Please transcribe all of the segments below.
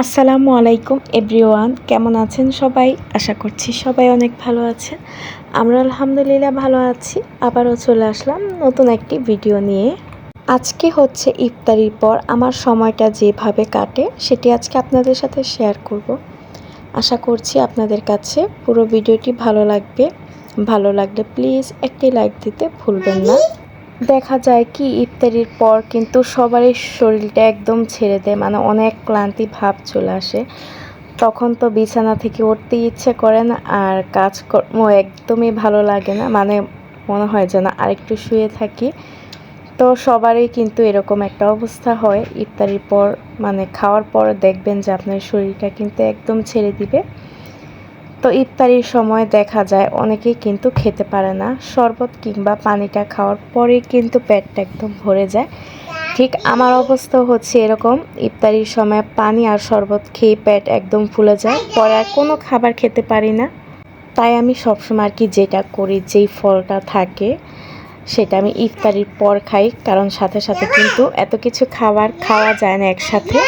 আসসালামু আলাইকুম এভরিওয়ান, কেমন আছেন সবাই? আশা করছি সবাই অনেক ভালো আছেন। আমরা আলহামদুলিল্লাহ ভালো আছি। আবারও চলে আসলাম নতুন একটি ভিডিও নিয়ে। আজকে হচ্ছে ইফতারির পর আমার সময়টা যেভাবে কাটে, সেটি আজকে আপনাদের সাথে শেয়ার করব। আশা করছি আপনাদের কাছে পুরো ভিডিওটি ভালো লাগবে। ভালো লাগলে প্লিজ একটি লাইক দিতে ভুলবেন না। দেখা যায় কি, ইফতারির পর কিন্তু সবারই শরীরটা একদম ছেড়ে দেয় মানে অনেক ক্লান্তি ভাব চলে আসে। তখন তো বিছানা থেকে উঠতে ইচ্ছে করে না, আর কাজকর্ম একদমই ভালো লাগে না মানে মনে হয় যেন আরেকটু শুয়ে থাকি। তো সবারই কিন্তু এরকম একটা অবস্থা হয়, ইফতারির পর মানে খাওয়ার পর দেখবেন যে আপনার শরীরটা কিন্তু একদম ছেড়ে দিবে। তো ইফতারির সময় দেখা যায় অনেকেই কিন্তু খেতে পারে না। শরবত কিংবা পানিটা খাওয়ার পরেই কিন্তু পেটটা একদম ভরে যায়। ঠিক আমার অবস্থা হচ্ছে এরকম। ইফতারির সময় পানি আর শরবত খেয়ে পেট একদম ফুলে যায়। পরে আর কোনো খাবার খেতে পারি না। তাই আমি সবসময় আর কি যেটা করি, যেই ফলটা থাকে, সেটা আমি ইফতারির পর খাই। কারণ সাথে সাথে কিন্তু এত কিছু খাবার খাওয়া যায় না একসাথে।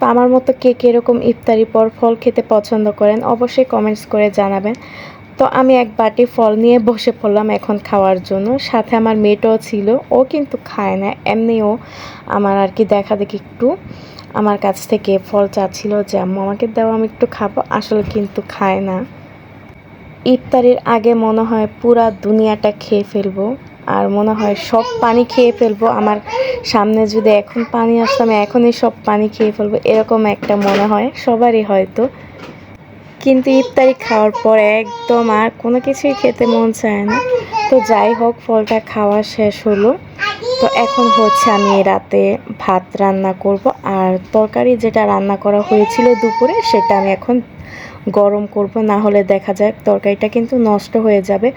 তো আমার মতো কে কীরকম ইফতারি পর ফল খেতে পছন্দ করেন অবশ্যই কমেন্টস করে জানাবেন। তো আমি এক বাটি ফল নিয়ে বসে পড়লাম এখন খাওয়ার জন্য। সাথে আমার মেয়েটাও ছিল, ও কিন্তু খায় না, এমনিও আমার আর কি দেখা দেখি একটু। আমার কাছ থেকে ফল চাচ্ছিল যে, আম্মু, আমাকে দেওয়া আমি একটু খাব। আসলে কিন্তু খায় না। ইফতারির আগে মনে হয় পুরা দুনিয়াটা খেয়ে ফেলব। আর মনে হয় সব পানি খেয়ে ফেলব। আমার সামনে যদি এখন পানি আসতো, আমি এখনই সব পানি খেয়ে ফেলব। এরকম একটা মনে হয়, সবারই হয়তো। কিন্তু ইফতারি খাওয়ার পর একদম আর কোনো কিছুই খেতে মন চায় না। তো যাই হোক, ফলটা খাওয়া শেষ হলো। তো এখন হচ্ছে আমি রাতে ভাত রান্না করব। আর তরকারি যেটা রান্না করা হয়েছিল দুপুরে, সেটা আমি এখন গরম করব। না হলে দেখা যায় তরকারিটা কিন্তু নষ্ট হয়ে যাবে।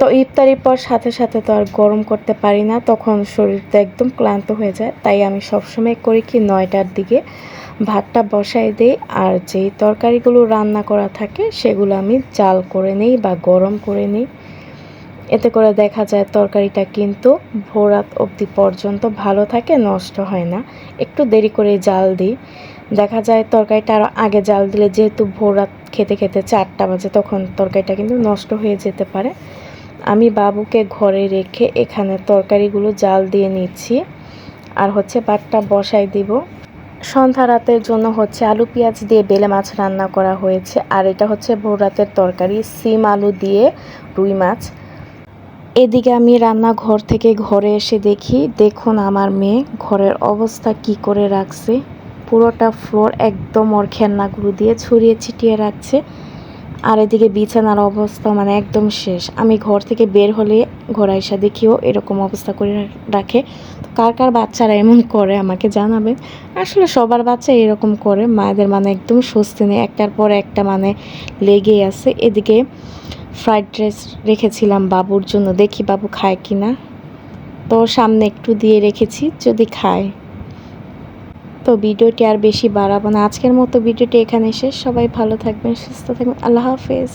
তো ইফতারির পর সাথে সাথে তো আর গরম করতে পারি না, তখন শরীরটা একদম ক্লান্ত হয়ে যায়। তাই আমি সবসময় করি কি নয়টার দিকে ভাতটা বসাই দিই, আর যেই তরকারিগুলো রান্না করা থাকে সেগুলো আমি জাল করে নিই বা গরম করে নিই। এতে করে দেখা যায় তরকারিটা কিন্তু ভোরাত অবধি পর্যন্ত ভালো থাকে, নষ্ট হয় না। একটু দেরি করে জাল দিই। দেখা যায় তরকারিটা আরও আগে জাল দিলে যেহেতু ভোরাত খেতে খেতে চারটা বাজে, তখন তরকারিটা কিন্তু নষ্ট হয়ে যেতে পারে। আমি বাবুকে ঘরে রেখে এখানে তরকারিগুলো জাল দিয়ে নিচ্ছি। আর হচ্ছে পাটটা বসাই দিব। সন্ধ্যা রাতের জন্য হচ্ছে আলু, পেঁয়াজ দিয়ে বেলে মাছ রান্না করা হয়েছে। আর এটা হচ্ছে ভোর রাতের তরকারি, সিম, আলু দিয়ে রুই মাছ। এদিকে আমি রান্না ঘর থেকে ঘরে এসে দেখি, দেখুন আমার মেয়ে ঘরের অবস্থা কি করে রাখছে। পুরোটা ফ্লোর একদম ওর খেলনাগুলো দিয়ে ছড়িয়ে ছিটিয়ে রাখছে। আর এদিকে বিছানার অবস্থা মানে একদম শেষ। আমি ঘর থেকে বের হলে ঘোরা এসে দেখিও এরকম অবস্থা করে রাখে। তো কার কার বাচ্চারা এমন করে আমাকে জানাবেন। আসলে সবার বাচ্চা এরকম করে। মায়েদের মানে একদম স্বস্তি নেই। একটার পর একটা মানে লেগেই আছে। এদিকে ফ্রাইড রাইস রেখেছিলাম বাবুর জন্য। দেখি বাবু খায় কি না তো সামনে একটু দিয়ে রেখেছি। যদি খায়। তো ভিডিওটি আর বেশি বাড়াবো না। আজকের মতো ভিডিওটি এখানে শেষ। সবাই ভালো থাকবেন, সুস্থ থাকবেন। আল্লাহ হাফেজ।